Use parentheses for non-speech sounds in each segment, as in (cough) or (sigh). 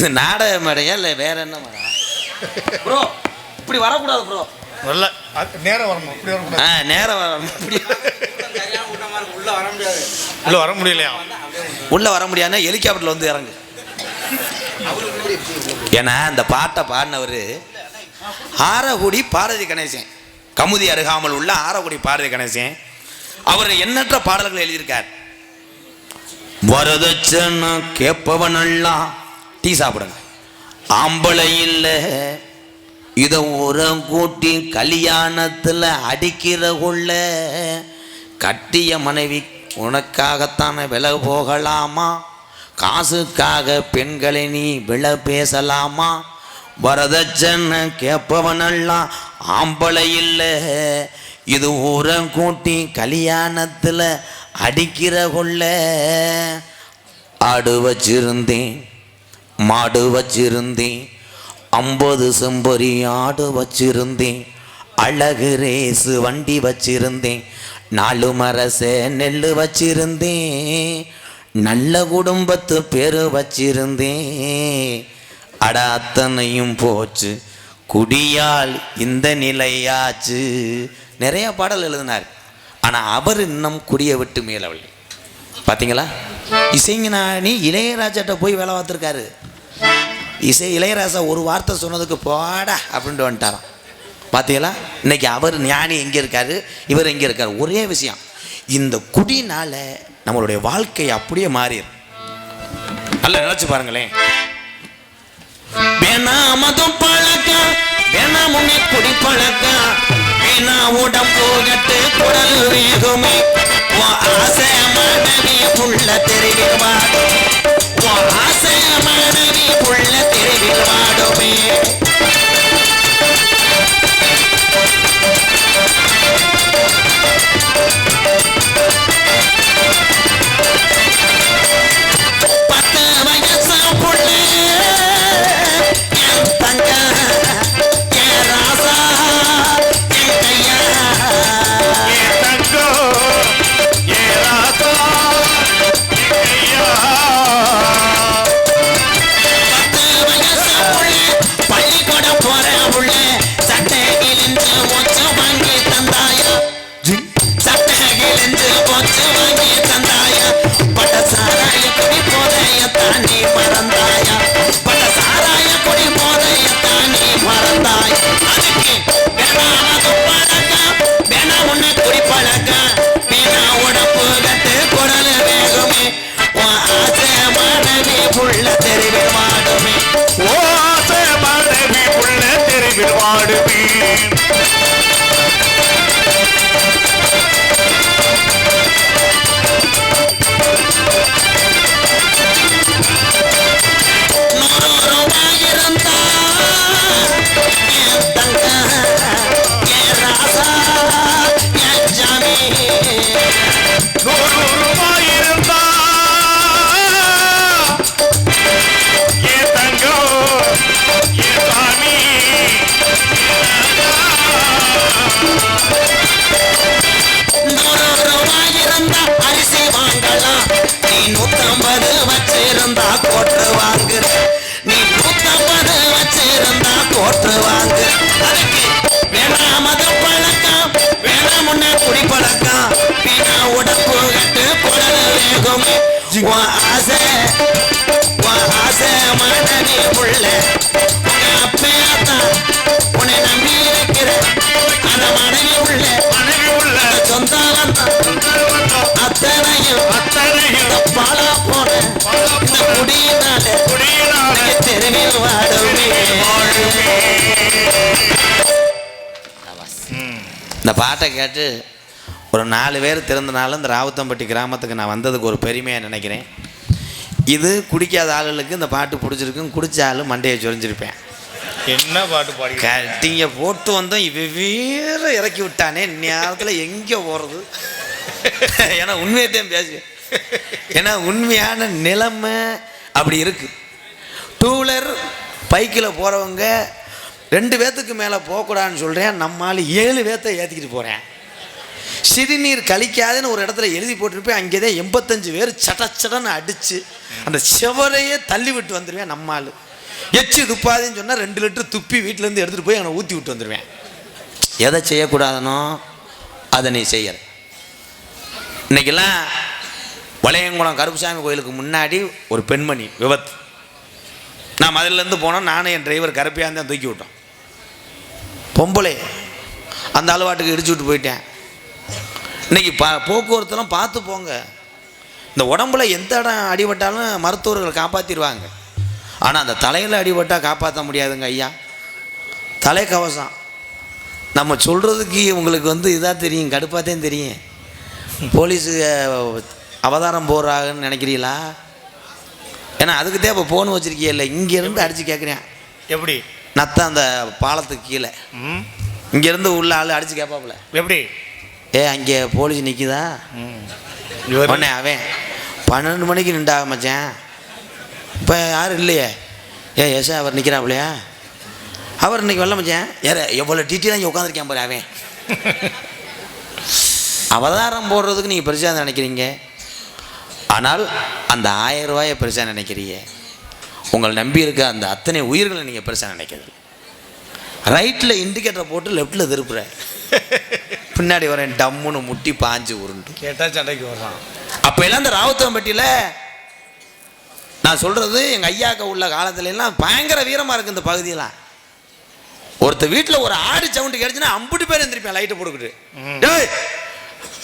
இது நாடக மேடையா இல்லை வேற என்ன மேடம் ப்ரோ இப்படி வரக்கூடாது ப்ரோ. நல்ல அது நேரம் வரணும் இப்படி வரக்கூடாது. ஆ நேரம் வர- இப்படி இல்லை வர முடியலையா? உள்ள வர முடியாதுன்னா ஹெலிகாப்டர்ல வந்து இறங்கு. ஏன்னா இந்த பாட்டை பாடினவர் ஆரகுடி பாரதி கணேசன். கமுதி அருகாமல் உள்ள ஆரகுடி பாரதி கணேசன். அவர் எண்ணற்ற பாடல்கள் எழுதியிருக்கார். வரதட்சணை கேட்பவனெல்லாம் டீ சாப்பிடுங்க. ஆம்பளை இல்லை. இதை உரம் கூட்டி கல்யாணத்தில் அடிக்கிற கொள்ள. கட்டிய மனைவி உனக்காகத்தானே விலை போகலாமா? காசுக்காக பெண்களை நீ விலை பேசலாமா? வரதட்சணை கேட்பவனெல்லாம் ஆம்பளை இல்லை. இது உரம் கூட்டி கல்யாணத்தில் அடிக்கிற கொள்ள. ஆடு வச்சிருந்தேன். மாடு வச்சிருந்தேன். ஐம்பது செம்பொறி ஆடு வச்சிருந்தேன். அழகு ரேசு வண்டி வச்சிருந்தேன். நாலு மரச நெல் வச்சிருந்தேன். நல்ல குடும்பத்து பேரு வச்சிருந்தேன். அட அத்தனையும் போச்சு. குடியால் இந்த நிலையாச்சு. நிறைய பாடல் எழுதினார். ஆனால் அவர் இன்னும் குடியை விட்டு மேலவில்லை. பார்த்தீங்களா இசைஞானி இளையராஜாட்ட போய் வேலை பார்த்துருக்காரு. இசை இளையராஜா ஒரு வார்த்தை சொன்னதுக்கு போடா அப்படின்ட்டு வந்துட்டாராம். பார்த்தீங்களா இன்னைக்கு அவர் ஞானி எங்கே இருக்காரு? இவர் எங்கே இருக்காரு? ஒரே விஷயம். இந்த குடினால நம்மளுடைய வாழ்க்கை அப்படியே மாறிடும் நல்லா நினைச்சு பாருங்களேன். வேணா மதம் பழக்கம் வேணா முன்னே குடி பழக்கம். வேணா உடம்பு கட்டு குடல் வேகுமே ஆசை மனைவி புள்ள தெருவில் வாங்கு வேணாம் மத பழக்கம் வேணாம் முன்ன குடி பழக்கம் வீணா உடம்பு கட்டு குடல் வேகுமே. உன் ஆசை உன் ஆசை மனநி உள்ள. உங்க அப்பையாத்தான் உன்னை நம்பி இருக்கிற அந்த மனைவி உள்ள. மனைவி உள்ள சொந்தம் வந்தான். அத்தனையும் அத்தனையும். பாலா போன இந்த குடியினால குடியினாலே தெருவில் வாடுமே இந்த பாட்டை கேட்டு ஒரு நாலு பேர் திறந்தனாலும் இந்த ராவுத்தம்பட்டி கிராமத்துக்கு நான் வந்ததுக்கு ஒரு பெருமையாக நினைக்கிறேன். இது குடிக்காத ஆளுகளுக்கு இந்த பாட்டு பிடிச்சிருக்கும் குடிச்ச ஆளு மண்டையை சொரிஞ்சிருப்பேன். என்ன பாட்டு பாடி கட்டிங்க போட்டு வந்தோம் வெவ்வேறு இறக்கி விட்டானே நேரத்தில் எங்கே போகிறது ஏன்னா உண்மையை தான் பேசுவேன் ஏன்னா உண்மையான நிலைமை அப்படி இருக்கு. டூ வீலர் பைக்கில் போகிறவங்க ரெண்டு பேர்த்துக்கு மேலே போகக்கூடாதுன்னு சொல்கிறேன் நம்மால் ஏழு பேர்த்த ஏற்றிக்கிட்டு போகிறேன் சிறுநீர் கழிக்காதுன்னு ஒரு இடத்துல எழுதி போட்டிருப்பேன் அங்கே தான் எண்பத்தஞ்சு பேர் சட சடன்னு அடித்து அந்த செவரையே தள்ளி விட்டு வந்துடுவேன் நம்மால். எச்சு துப்பாதுன்னு சொன்னால் ரெண்டு லிட்டர் துப்பி வீட்டிலேருந்து எடுத்துகிட்டு போய் அவனை ஊற்றி விட்டு வந்துடுவேன் எதை செய்யக்கூடாதனோ அதை நீ செய்யற. இன்னைக்கெல்லாம் வளையங்குளம் கருப்புசாமி கோயிலுக்கு முன்னாடி ஒரு பெண்மணி விபத்து. நான் மதுரிலேருந்து போனோம் நானும் என் டிரைவர் கருப்பையாக தான் தூக்கி விட்டோம். பொம்பளை. அந்த அலுவாட்டுக்கு இடிச்சு விட்டு போயிட்டேன். இன்றைக்கி பா போக்குவரத்துலாம் பார்த்து போங்க. இந்த உடம்புல எந்த இடம் அடிபட்டாலும் மருத்துவர்கள் காப்பாற்றிடுவாங்க ஆனால் அந்த தலையில் அடிபட்டால் காப்பாற்ற முடியாதுங்க ஐயா. தலைக்கவசம் நம்ம சொல்கிறதுக்கு உங்களுக்கு வந்து இதாக தெரியும் கடுப்பாத்தையும் தெரியும். போலீஸு அவதாரம் போடுறாங்கன்னு நினைக்கிறீங்களா? ஏன்னா அதுக்கு தான் இப்போ ஃபோன் வச்சுருக்கிய இல்லை இங்கேருந்து அடித்து கேட்குறேன் எப்படி? நத்த அந்த பாலத்துக்கு கீழே. இங்கேருந்து உள்ள ஆள் அடித்து கேட்பாப்புல எப்படி? ஏ அங்கே போலீஸ் நிற்கிதா உடனே அவன் பன்னெண்டு மணிக்கு நின்றா மச்சான். இப்போ யாரும் இல்லையே? ஏ எஸ் அவர் நிற்கிறாப்புலையா அவர் இன்னைக்கு வரல மச்சான். யார எவ்வளோ டீட்டெயிலாக இங்கே உட்காந்துருக்கேன் பாரு அவன். (laughs) அவதாரம் போடுறதுக்கு நீங்கள் பெருசாக நினைக்கிறீங்க? ஆனால் அந்த ஆயிரம் ரூபாயை பெருசாக நினைக்கிறீங்க உங்களை நம்பி இருக்க அந்த அத்தனை உயிர்களை நீங்கள் பெருசாக நினைக்கிறது ரைட்டில் இண்டிகேட்டரை போட்டு லெஃப்ட்டில் திருப்புற பின்னாடி வரேன் டம்முன்னு முட்டி பாஞ்சு உருண்டு. கேட்டால் சண்டைக்கு வர்றான். அப்போ எல்லாம் இந்த ராவுத்தம்பட்டியில் நான் சொல்கிறது எங்கள் ஐயாக்க உள்ள காலத்துல எல்லாம் பயங்கர வீரமாக இருக்குது இந்த பகுதியெல்லாம். ஒருத்த வீட்டில் ஒரு ஆடு சவுண்டு கிடைச்சுன்னா அம்புட்டு பேர் எந்திரிப்பேன் லைட்டை போட்டுக்கிட்டு.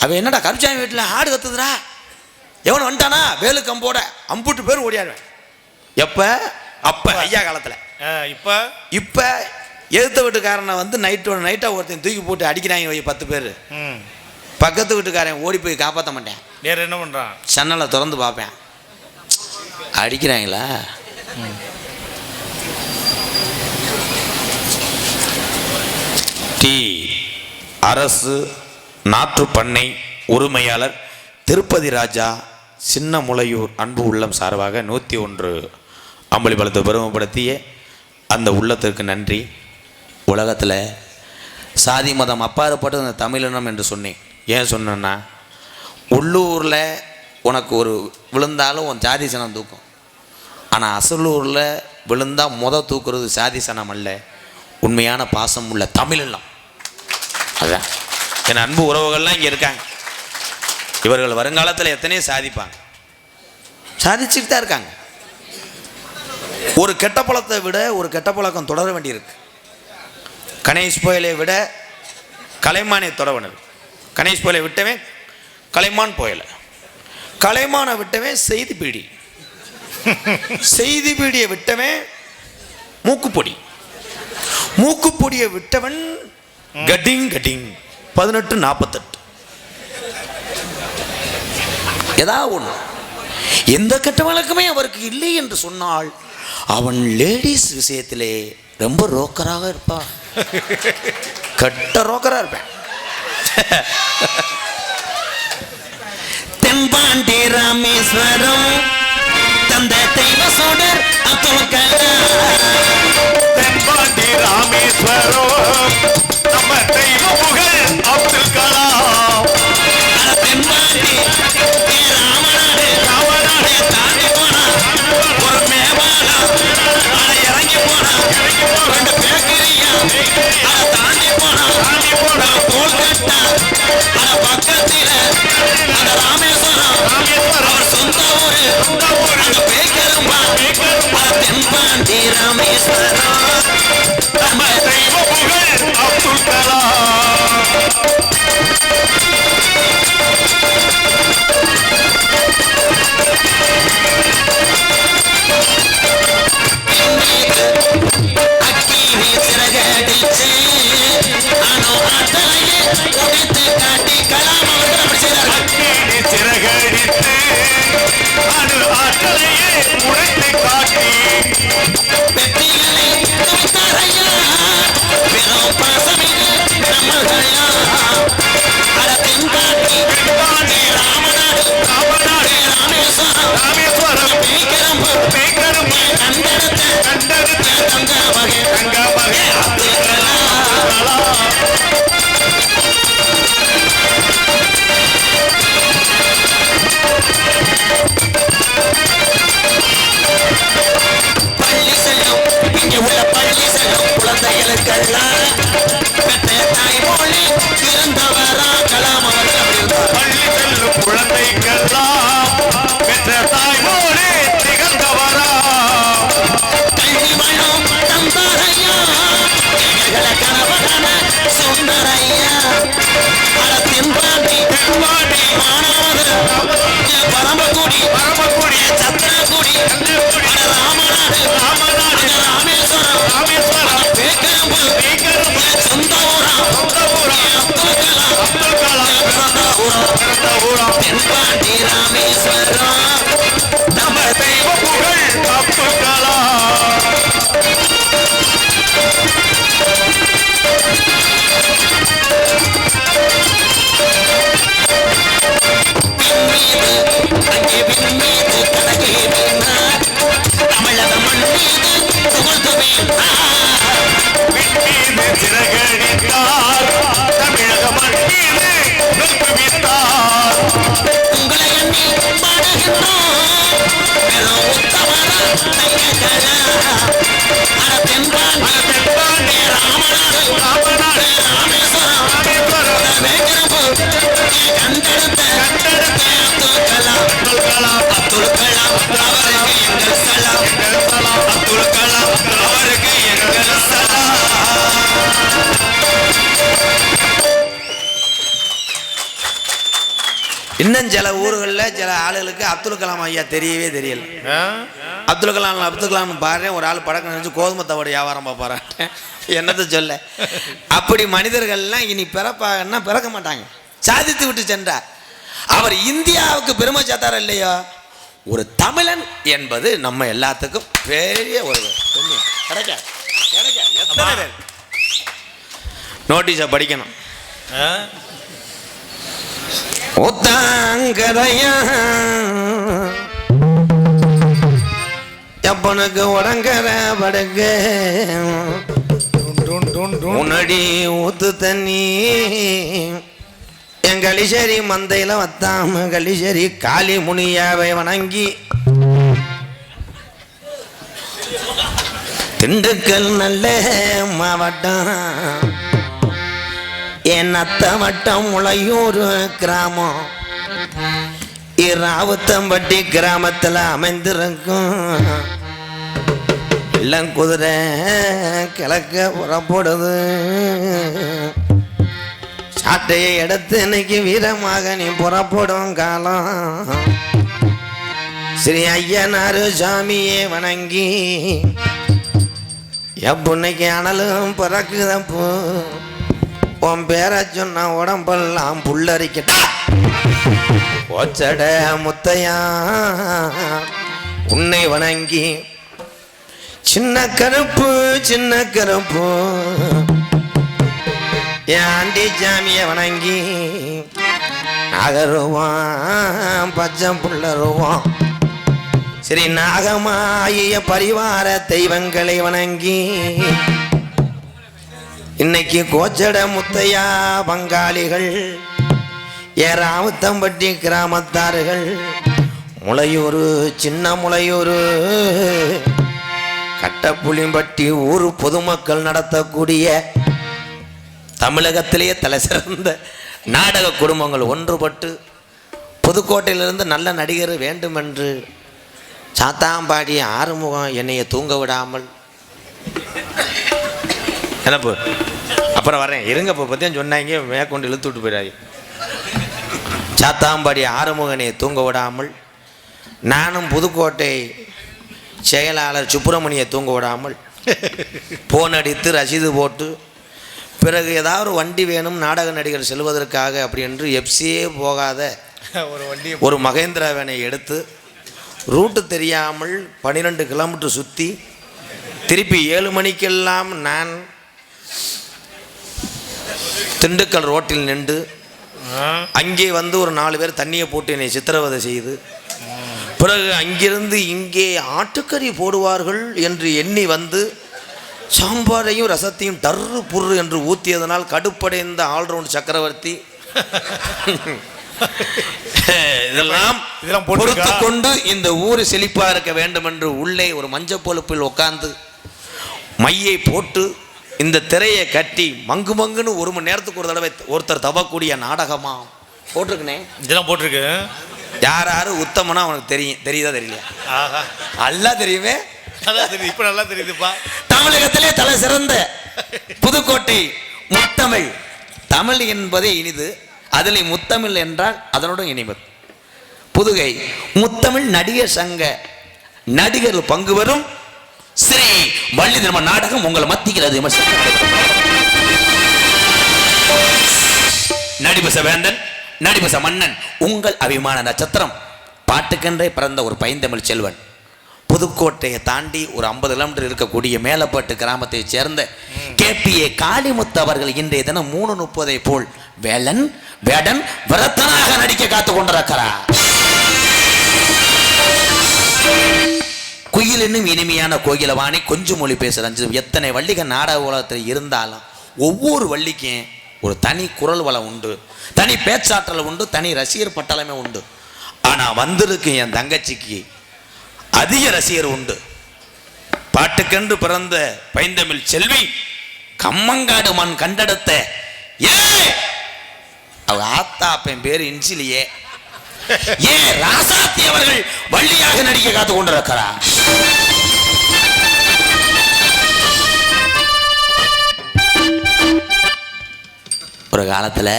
அவன் என்னடா கருச்சாமி வீட்டில் ஆடு கத்துதுடா? எவன் வந்துட்டானா? வேலு கம்போட. அம்புட்டு பேர் ஓடியாடுவேன் எப்போ? அப்போ ஐயா காலத்தில். இப்போ? இப்போ எதிர்த்த வீட்டுக்காரனை வந்து நைட்டு நைட்டாக ஒருத்தன் தூக்கி போட்டு அடிக்கிறாங்க வை பத்து பேர். பக்கத்து வீட்டுக்காரன் ஓடி போய் காப்பாற்ற மாட்டேன். வேற என்ன பண்ணுறான் சன்னலை திறந்து பார்ப்பேன். அடிக்கிறாங்களா? டி அரசு நாற்று பண்ணை உரிமையாளர் திருப்பதி ராஜா சின்ன முளையூர் அன்பு உள்ளம் சார்பாக நூற்றி ஒன்று அம்பளி பலத்தை பெருமைப்படுத்திய அந்த உள்ளத்திற்கு நன்றி. உலகத்தில் சாதி மதம் அப்பாற்பட்டது அந்த தமிழினம் என்று சொன்னேன். ஏன் சொன்னேன்னா உள்ளூரில் உனக்கு ஒரு விழுந்தாலும் உன் ஜாதி சனம் தூக்கும். ஆனால் அசலூரில் விழுந்தால் முத தூக்குறது சாதி சனம் அல்ல. உண்மையான பாசம் உள்ள தமிழெல்லாம் அதான். என் அன்பு உறவுகள்லாம் இங்கே இருக்காங்க. இவர்கள் வருங்காலத்தில் எத்தனையோ சாதிப்பாங்க. சாதிச்சுட்டு தான் இருக்காங்க. ஒரு கெட்ட பழத்தை விட ஒரு கெட்ட பழக்கம் தொடர வேண்டியிருக்கு. கணேஷ் புயலை விட கலைமானை தொடவனது கணேஷ் புயலை விட்டவன் கலைமான் புயலை. கலைமானை விட்டவன் செய்தி பீடி. செய்தி பீடியை விட்டவன் மூக்குப்பொடி. மூக்குப்பொடியை விட்டவன் கட்டிங் கட்டிங் பதினெட்டு நாற்பத்தெட்டு ஏதாவது ஒன்று எந்த கெட்ட வழக்கமே அவருக்கு இல்லை என்று சொன்னால் அவன் லேடிஸ் விஷயத்திலே ரொம்ப ரோக்கராக இருப்பான் கட்ட ரோக்கராக இருப்பேன். தென்பாண்டி ராமேஸ்வரம். தந்த தெய்வ சோடர் அப்துல் கலாம். தென்பாண்டி ராமேஸ்வரம் நம்ம தெய்வ புகழ் அப்துல் கலாம். தென்பாண்டி ஏ ராமநாடு ராமநாடு தாண்டி போனா ஒரு இறங்கி போனா ரெண்டு பேக்கரியா தாண்டி era mi suerte. சில ஊர்களில் சில ஆளுகளுக்கு அப்துல் கலாம் ஐயா தெரியவே தெரியல? அப்துல் கலாம் அப்துல் கலாம் பாரு ஒரு ஆள் பழக்கம் நினைச்சு கோதுமை தவிட வியாபாரம் பார்ப்பாரான் என்னத்தை சொல்ல? அப்படி மனிதர்கள்லாம் இனி பிறப்பாங்கன்னா பிறக்க மாட்டாங்க. சாதித்து விட்டு சென்றார். அவர் இந்தியாவுக்கு பெருமை சேர்த்தாரா இல்லையோ? ஒரு தமிழன் என்பது நம்ம எல்லாத்துக்கும் பெரிய ஒரு. கிடைக்காது நோட்டீஸை படிக்கணும். ஆ? ஒத்தாங்கரையா எப்பனுக்கு உடங்கர படுக்க. முன்னாடி ஊத்து தண்ணி என் களிசேரி மந்தையில வத்தாம களிசேரி காளி முனியாவை வணங்கி திண்டுக்கல் நல்ல மாவட்டம் என் அத்தை வட்டம் முளையூர் கிராமம். இராவுத்தம்பட்டி கிராமத்தில் அமைந்திருக்கும். இளங்குதிரை கிழக்க புறப்படுது. சாட்டையை எடுத்து இன்னைக்கு வீரமாக நீ புறப்படும் காலம். ஸ்ரீ ஐயனாரு சாமியே வணங்கி. எப்புன்னைக்கு அனலும் பிறக்குதப்போ. உன் பேரை சொன்ன உடம்பெல்லாம் புல்லரிக்கட்டா ஒச்சட முத்தையா. உன்னை வணங்கி சின்ன கருப்பு சின்ன கருப்பு. என் ஆண்டி சாமியை வணங்கி நகருவான் பச்சை புள்ளருவான் சரி நாகமாய பரிவார தெய்வங்களை வணங்கி இன்னைக்கு கோச்சட முத்தையா பங்காளிகள் ஏராவுத்தம்பட்டி கிராமத்தார்கள் முளையூர் சின்ன முளையூர் கட்டப்புளிம்பட்டி ஊர் பொதுமக்கள் நடத்தக்கூடிய தமிழகத்திலேயே தலை சிறந்த நாடக குடும்பங்கள் ஒன்றுபட்டு புதுக்கோட்டையிலிருந்து நல்ல நடிகர் வேண்டுமென்று சாத்தாம்பாடி ஆறுமுகம் என்னைய தூங்க விடாமல் என்னப்பு அப்புறம் வரேன். இருங்க இப்போ பற்றியும் சொன்னாங்க. மேற்கொண்டு இழுத்து விட்டு போயிடாது சாத்தாம்பாடி ஆறுமுகனை தூங்க விடாமல் நானும் புதுக்கோட்டை செயலாளர் சுப்பிரமணியை தூங்க விடாமல் போன் அடித்து ரசீது போட்டு பிறகு ஏதாவது வண்டி வேணும் நாடக நடிகர் செல்வதற்காக அப்படி என்று எப்சியே போகாத ஒரு வண்டி ஒரு மகேந்திரா வேனை எடுத்து ரூட்டு தெரியாமல் பன்னிரெண்டு கிலோமீட்டர் சுற்றி திருப்பி ஏழு மணிக்கெல்லாம் நான் திண்டுக்கல் ரோட்டில் நின்று அங்கே வந்து ஒரு நாலு பேர் தண்ணியை போட்டு என்னை சித்திரவதை செய்து பிறகு அங்கிருந்து இங்கே ஆட்டுக்கறி போடுவார்கள் என்று எண்ணி வந்து சாம்பாரையும் ரசத்தையும் டர்ரு புர்ரு என்று ஊற்றியதனால் கடுப்படைந்த ஆல்ரவுண்ட் சக்கரவர்த்தி இதெல்லாம் இதெல்லாம்? பொறுத்து கொண்டு இந்த ஊர் செழிப்பா இருக்க வேண்டும் என்று உள்ளே ஒரு மஞ்சள் பொழுப்பில் உட்கார்ந்து மையை போட்டு இந்த திரையை கட்டி மங்கு மங்குன்னு ஒரு மணி நேரத்துக்கு ஒரு தடவை ஒருத்தர் தவக்கூடிய நாடகமா? போட்டிருக்கனே. இதெல்லாம் போட்டிருக்கு. யார் யாரு? உத்தமனா அவனுக்கு தெரியும் தெரியுதா தெரியல ஆஹா. நல்லா தெரியுமே. நல்லா தெரியுது. இப்போ நல்லா தெரியுதுப்பா. தமிழகத்திலே தலை சிறந்த புதுக்கோட்டை முத்தமிழ். தமிழ் என்பதே இனிது அதில் முத்தமிழ் என்றால் அதனோடு இனிமது புதுகை முத்தமிழ் நடிகர் சங்க நடிகர் பங்கு பெறும். ஸ்ரீ வள்ளி திரும நாடகம் உங்களை மத்திக்கிறது விமர்சனம் நடிபச வேந்தன் நடிபச மன்னன் உங்கள் அபிமான நட்சத்திரம். பாட்டுக்கென்றே பிறந்த ஒரு பைந்தமிழ் செல்வன். புதுக்கோட்டையை தாண்டி ஒரு ஐம்பது கிலோமீட்டர் இருக்கக்கூடிய மேலப்பட்டு கிராமத்தை சேர்ந்த கேபிஏ காளிமுத்து அவர்கள் இன்றைய தினம் மூணு முப்பதை போல் வேலன் வேடன் விரத்தனாக நடிக்க காத்து கொண்டிருக்கிறார். குயில் என்னும் இனிமையான கோகிலவாணி கொஞ்சம் மொழி பேசுகிற அஞ்சு எத்தனை வள்ளிகள் நாடக உலகத்தில் இருந்தாலும் ஒவ்வொரு வள்ளிக்கும் ஒரு தனி குரல் வளம் உண்டு. தனி பேச்சாற்றல் உண்டு தனி ரசிகர் பட்டாளமே உண்டு. ஆனால் வந்திருக்கு என் தங்கச்சிக்கு அதிக ரசிகர் உண்டு. பாட்டுக்கென்று பிறந்த பைந்தமிழ் செல்வி கம்மங்காடு மண் கண்டெடுத்த ஏ அவ ஆத்தாப்பன் பேர் இன்சிலியே ஏ ராசாத்தி அவர்கள் வள்ளியாக நடிக்க காத்து கொண்டிருக்கிறார். ஒரு காலத்துல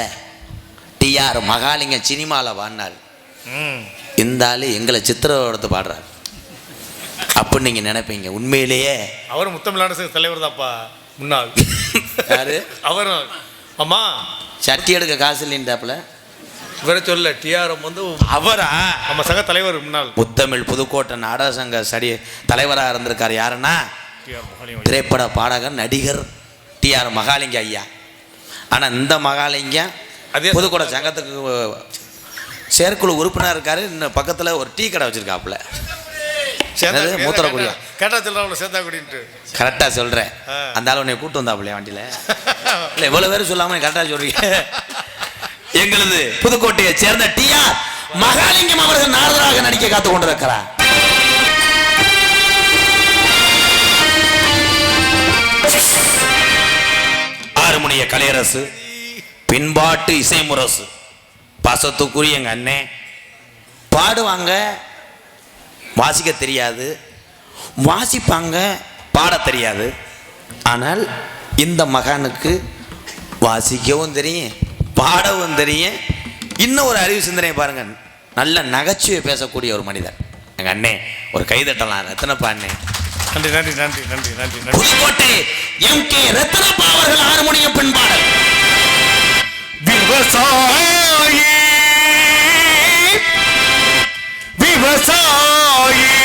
டிஆர் மகாலிங்கம் சினிமாவில் ம். இந்த ஆளு எங்களை சித்திரவடத்தை பாடுறாரு. அப்படின்னு நீங்க நினைப்பீங்க உண்மையிலேயே. அவரும் முத்தமிழான சங்க தலைவர் தான்ப்பா முன்னாள். யாரு? அவரும். அம்மா. சட்டி எடுக்க காசு இல்லைன்றாப்புல. இவரை சொல்ல டிஆர்எம் வந்து அவரா? நம்ம சங்க தலைவர் முன்னாள். முத்தமிழ் புதுக்கோட்டை நாடக சங்க சடி தலைவராக இருந்திருக்காரு யாருன்னா? திரைப்பட பாடகர் நடிகர் டிஆர் மகாலிங்க ஐயா. ஆனால் இந்த மகாலிங்கம் அதே புதுக்கோட்டை சங்கத்துக்கு செயற்குழு உறுப்பினர் இருக்காரு. இன்னும் பக்கத்தில் ஒரு டீ கடை வச்சிருக்காப்புல? மூத்திரக்குடியா? கேட்டா சொல்றாங்கள சேர்ந்தாக்குடின்ட்டு கரெக்டாக சொல்கிறேன். அந்த ஆள் உன்னை கூட்டு வந்தாப்புலையா வண்டியில்? (laughs) இல்லை இவ்வளோ பேர் சொல்லாமல் கரெக்டாக சொல்றீங்க. எங்களது புதுக்கோட்டையை சேர்ந்த டிஆர் மகாலிங்கம் அவர்கள் நாரதராக நடிக்க காத்து கொண்டிருக்கிறார். ஆறுமணிய கலையரசு பின்பாட்டு இசைமுரசு. பாசத்துக்குரிய எங்க அண்ணே பாடுவாங்க வாசிக்க தெரியாது. வாசிப்பாங்க பாட தெரியாது. ஆனால் இந்த மகானுக்கு வாசிக்கவும் தெரியும். பாடவும் தெரியும். இன்னும் ஒரு அறிவு சிந்தனை பாருங்க. நல்ல நகைச்சுவை பேசக்கூடிய ஒரு மனிதர். எங்க அண்ணே ஒரு கைதட்டலாம் ரத்தனப்பா அண்ணே. நன்றி நன்றி நன்றி நன்றி நன்றி புதுக்கோட்டை எம் கே ரத்னப்பா அவர்கள் ஆறுமணிய பெண்பாடல் விவசாயி விவசாயி.